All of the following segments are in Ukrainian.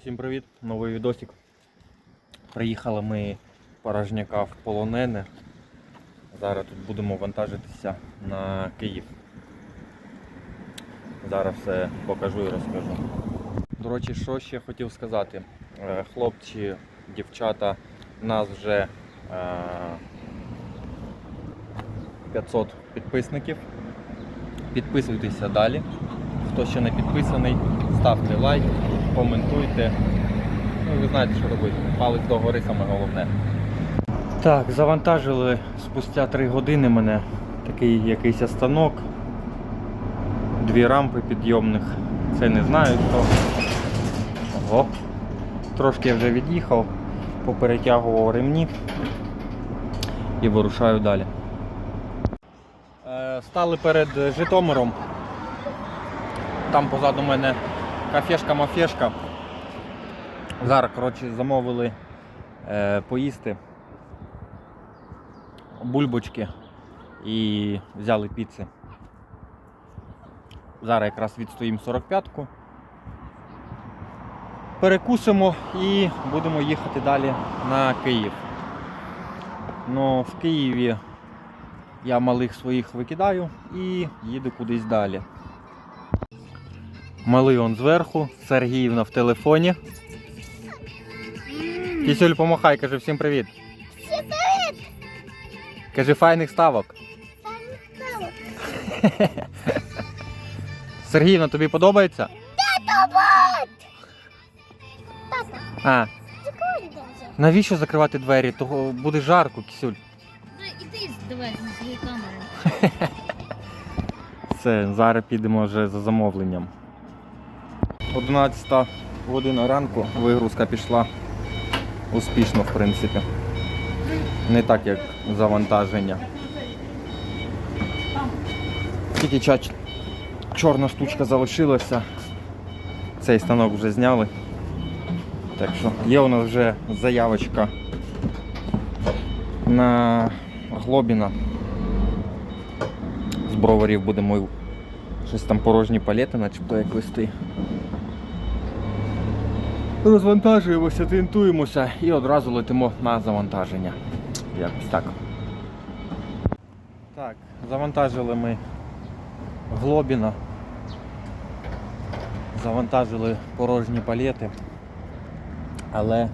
Всім привіт, новий відосик. Приїхали ми порожняка в полонене. Зараз тут будемо вантажитися на Київ. Зараз все покажу і розкажу. До речі, що ще хотів сказати. Е, Хлопці, дівчата, нас вже е, 500 підписників. Підписуйтеся далі. Хто ще не підписаний, ставте лайк, коментуйте. Ну, ви знаєте, що робити. Палець догори саме головне. Так, завантажили спустя 3 години мене такий якийсь станок. Дві рампи підйомних. Це не знаю що. Ого. Трошки я вже від'їхав, поперетягував ремні і вирушаю далі. Е, Стали перед Житомиром. Там позаду мене кафешка-мафешка. Зараз, коротше, замовили е, поїсти бульбочки і взяли піци. Зараз якраз відстоїмо 45-ку. Перекусимо і будемо їхати далі на Київ. Ну, в Києві я малих своїх викидаю і їду кудись далі. Малий он зверху, Сергіївна в телефоні. Кісюль, помахай, каже всім привіт. Всім привіт! Каже, файних ставок. Сергіївна, тобі подобається? А, навіщо закривати двері? Того буде жарко, кісюль. Іди давай на свою камеру. Все, зараз підемо вже за замовленням. 11 година ранку, вигрузка пішла успішно, в принципі. Не так, як завантаження. Тільки ча- чорна штучка залишилася. Цей станок вже зняли. Так що є у нас вже заявочка на Глобіна з броварів будемо щось там порожні палети, начебто як вести. Розвантажуємося, тентуємося і одразу летимо на завантаження. Якось так. Так, завантажили ми Глобіна. Завантажили порожні палети. Але,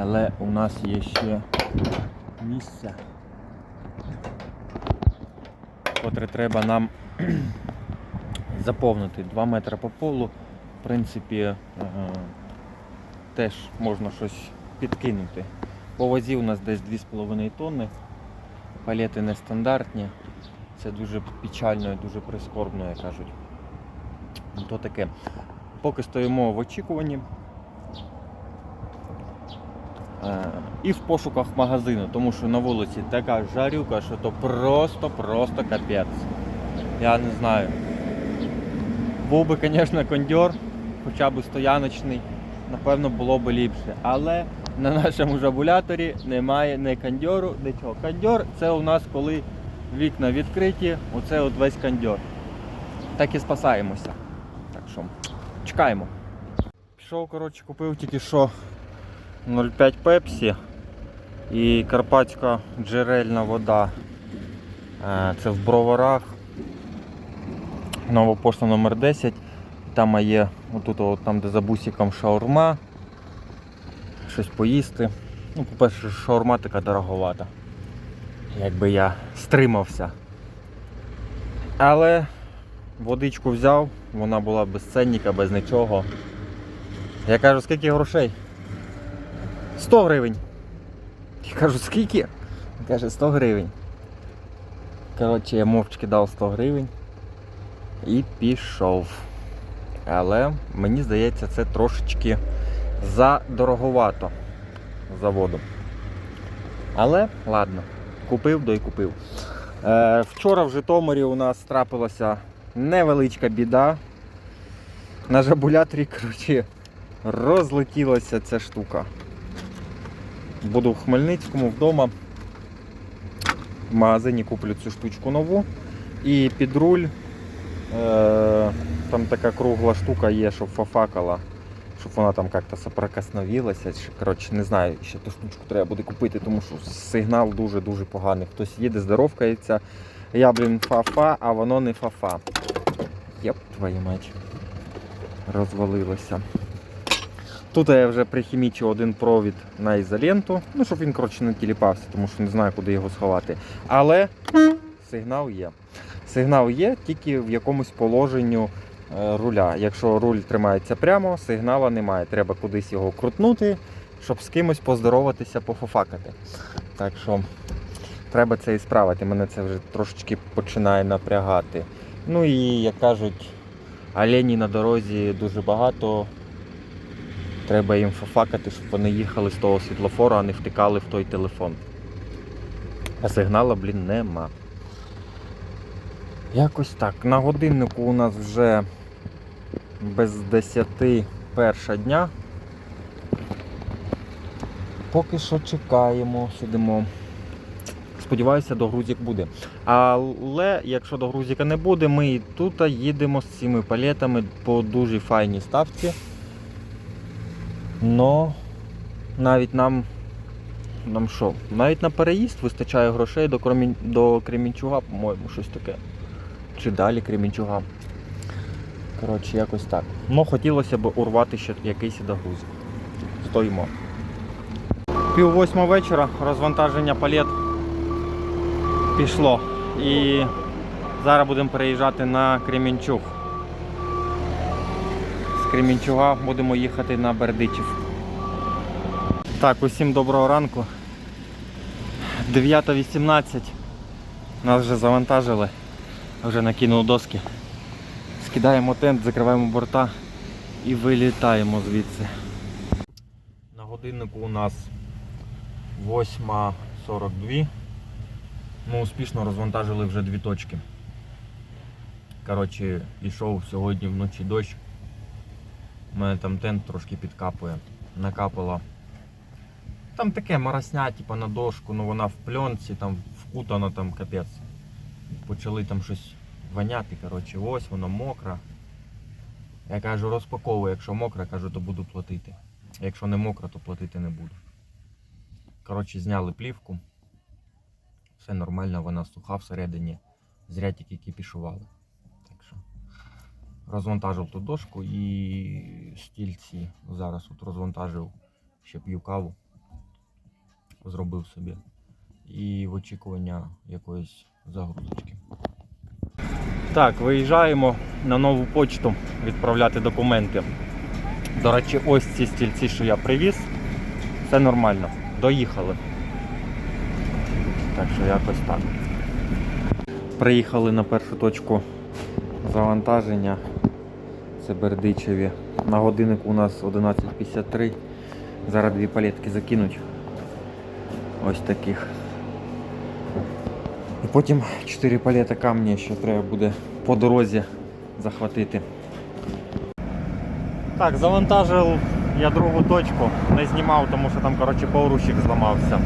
але у нас є ще місце котре треба нам заповнити 2 метри по полу. В принципі, е, теж можна щось підкинути. По вазі у нас десь 2,5 тонни. Палети нестандартні. Це дуже печально і дуже прискорбно, як кажуть. Ну, То таке. Поки стоїмо в очікуванні. Е, І в пошуках магазину, тому що на вулиці така жарюка, що то просто-просто капець. Я не знаю. Був би, звісно, кондьор, хоча б стояночний, напевно, було б ліпше. Але на нашому жабуляторі немає ні кондьору, нічого. Кондьор це у нас коли вікна відкриті, оце от весь кондьор. Так і спасаємося. Так що чекаємо. Пішов, коротше, купив тільки що 0,5 пепсі і карпатська джерельна вода. Е, Це в броварах. Нова пошта номер 10 Там є отут, от, там, де за бусиком шаурма. Щось поїсти. Ну, по-перше, шаурма така дороговата. Якби я стримався. Але водичку взяв, вона була без ценника, без нічого. Я кажу, скільки грошей? 100 гривень. Я кажу, скільки? Він каже, 100 гривень. Коротше, я мовчки дав 100 гривень і пішов. Але мені здається, це трошечки задороговато за воду. Але ладно, купив, да й купив. Е, вчора в Житомирі у нас трапилася невеличка біда. На жабуляторі, коротше, розлетілася ця штука. Буду в Хмельницькому вдома. В магазині куплю цю штучку нову. І під руль е, там така кругла штука є, щоб фафакала. щоб вона там як-то соприкосновилася. Коротше, не знаю, ще ту штучку треба буде купити, тому що сигнал дуже-дуже поганий. Хтось їде, здоровкається. Я, блін, фа-фа, а воно не фа-фа. Єп, твою мать. Розвалилося. Тут я вже прихімічив один провід на ізоленту, ну щоб він коротше не тіліпався, тому що не знаю, куди його сховати. Але сигнал є. Сигнал є тільки в якомусь положенню руля. Якщо руль тримається прямо, сигнала немає. Треба кудись його крутнути, щоб з кимось поздороватися, пофофакати. Так що треба це і справити. Мене це вже трошечки починає напрягати. Ну і як кажуть, олені на дорозі дуже багато. Треба їм фофакати, щоб вони їхали з того світлофору, а не втикали в той телефон. А сигнала, блін, нема. Якось так. На годиннику у нас вже без 10 перша дня. Поки що чекаємо, сидимо. Сподіваюся, до грузик буде. Але якщо до грузика не буде, ми і тут їдемо з цими палетами по дуже файній ставці. Но навіть нам. Нам що? Навіть на переїзд вистачає грошей до, Кремінь... до Кремінчуга, по-моєму, щось таке. Чи далі Кремінчуга. Коротше, якось так. Ну, хотілося б урвати ще якийсь догруз. Стоїмо. Пів восьма вечора розвантаження палет пішло. І зараз будемо переїжджати на Кремінчуг. З Кремінчуга будемо їхати на Бердичів. Так, усім доброго ранку. 9.18. Нас вже завантажили. Вже накинули доски. Скидаємо тент, закриваємо борта і вилітаємо звідси. На годиннику у нас 8.42. Ми успішно розвантажили вже дві точки. Коротше, йшов сьогодні вночі дощ. У мене там тент трошки підкапує. Накапало. Там таке маросня, типу на дошку, ну вона в пленці, там вкутана там капець. Почали там щось воняти, коротше, ось воно мокро. Я кажу, розпаковую, якщо мокро, кажу, то буду платити. Якщо не мокро, то платити не буду. Коротше, зняли плівку. Все нормально, вона суха всередині. Зря тільки кипішували. Так що розвантажив ту дошку і стільці. Зараз от розвантажив, ще п'ю каву. Зробив собі. І в очікування якоїсь загрузочки. Так, виїжджаємо на нову почту відправляти документи. До речі, ось ці стільці, що я привіз. Все нормально. Доїхали. Так що якось так. Приїхали на першу точку завантаження. Це Бердичеві. На годиннику у нас 11.53. Зараз дві палетки закинуть. Ось таких. І потім 4 палети камні ще треба буде по дорозі захватити. Так, завантажив я другу точку, не знімав, тому що там коротше, поврущик зламався.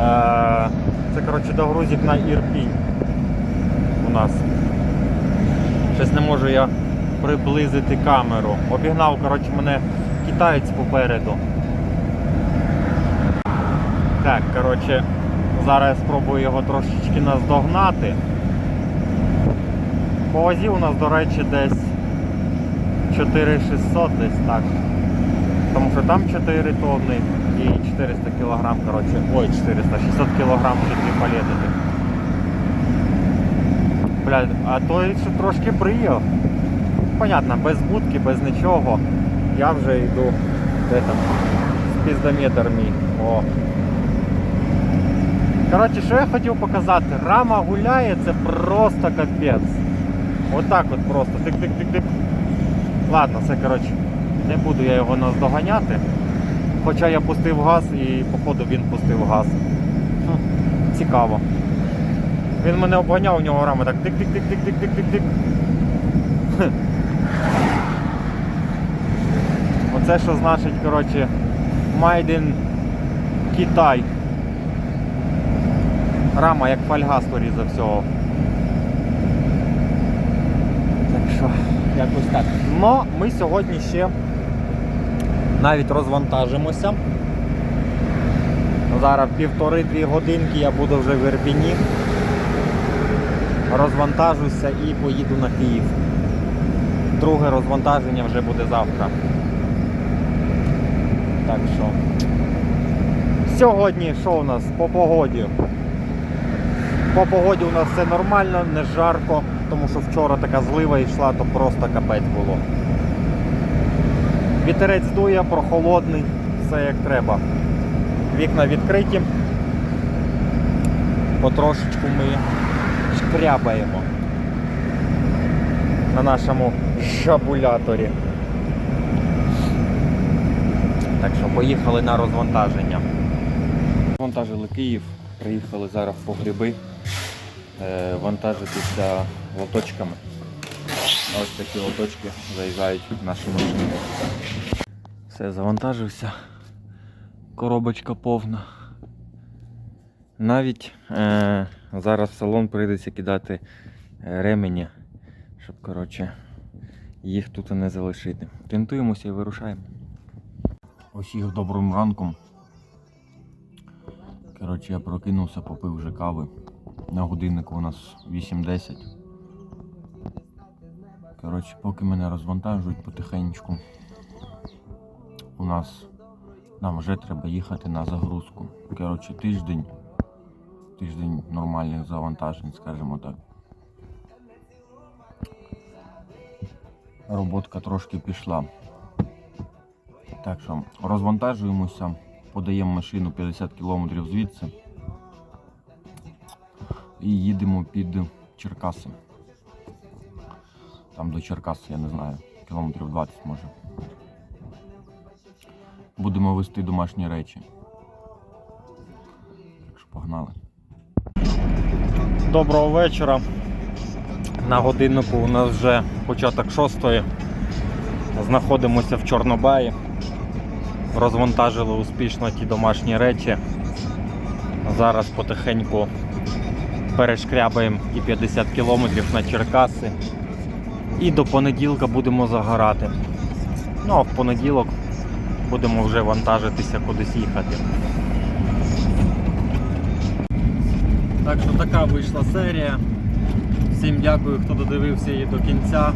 Е, Це коротше, догрузик на Ірпінь у нас. Щось не можу я приблизити камеру. Обігнав коротше, мене китаєць попереду. Так, коротше, зараз я спробую його трошечки наздогнати. По вазі у нас, до речі, десь 4600 десь так. Тому що там 4 тонни і 400 кг, коротше, ой, 400, 600 кг вже дві палети. Блядь, а той що трошки приїхав. Понятно, без будки, без нічого. Я вже йду. Де там? Спіздометр мій. О. Коротше, що я хотів показати? Рама гуляє, це просто капець. Отак от просто. Тик-тик-тик-тик. Ладно, це коротше, не буду я його наздоганяти. Хоча я пустив газ і походу він пустив газ. Хм, Цікаво. Він мене обганяв, у нього рама так тик-тик-тик-тик-тик-тик-тик. Хм. Оце що значить, коротше, in Китай. Рама як фольга, скоріше за всього. Так що, якось так. Но ми сьогодні ще Навіть розвантажимося. Зараз півтори-дві годинки я буду вже в Ірпіні. Розвантажуся і поїду на Київ. Друге розвантаження вже буде завтра. Так що. Сьогодні що у нас по погоді? По погоді у нас все нормально, не жарко, тому що вчора така злива йшла, то просто капець було. Вітерець дує, прохолодний, все як треба. Вікна відкриті. Потрошечку ми шкрябаємо на нашому жабуляторі. Так що поїхали на розвантаження. Розвантажили Київ, приїхали зараз по гриби вантажитися лоточками. Ось такі лоточки заїжджають в наші машини. Все, завантажився. Коробочка повна. Навіть е, зараз в салон прийдеться кидати е, ремені, щоб коротше, їх тут не залишити. Тентуємося і вирушаємо. Усіх добрим ранком. Коротше, я прокинувся, попив вже кави. На годиннику у нас 8.10. Коротше, поки мене розвантажують потихеньку. У нас нам вже треба їхати на загрузку. Коротше, тиждень. Тиждень нормальних завантажень, скажімо так. Роботка трошки пішла. Так що розвантажуємося, подаємо машину 50 км звідси і їдемо під Черкаси. Там до Черкас, я не знаю, кілометрів 20 може. Будемо вести домашні речі. Так що погнали. Доброго вечора. На годиннику у нас вже початок шостої. Знаходимося в Чорнобаї. Розвантажили успішно ті домашні речі. Зараз потихеньку перешкрябаємо і 50 кілометрів на Черкаси. І до понеділка будемо загорати. Ну а в понеділок будемо вже вантажитися кудись їхати. Так що така вийшла серія. Всім дякую, хто додивився її до кінця.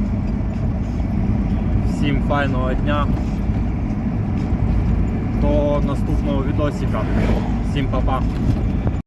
Всім файного дня. До наступного відосика. Всім па-па.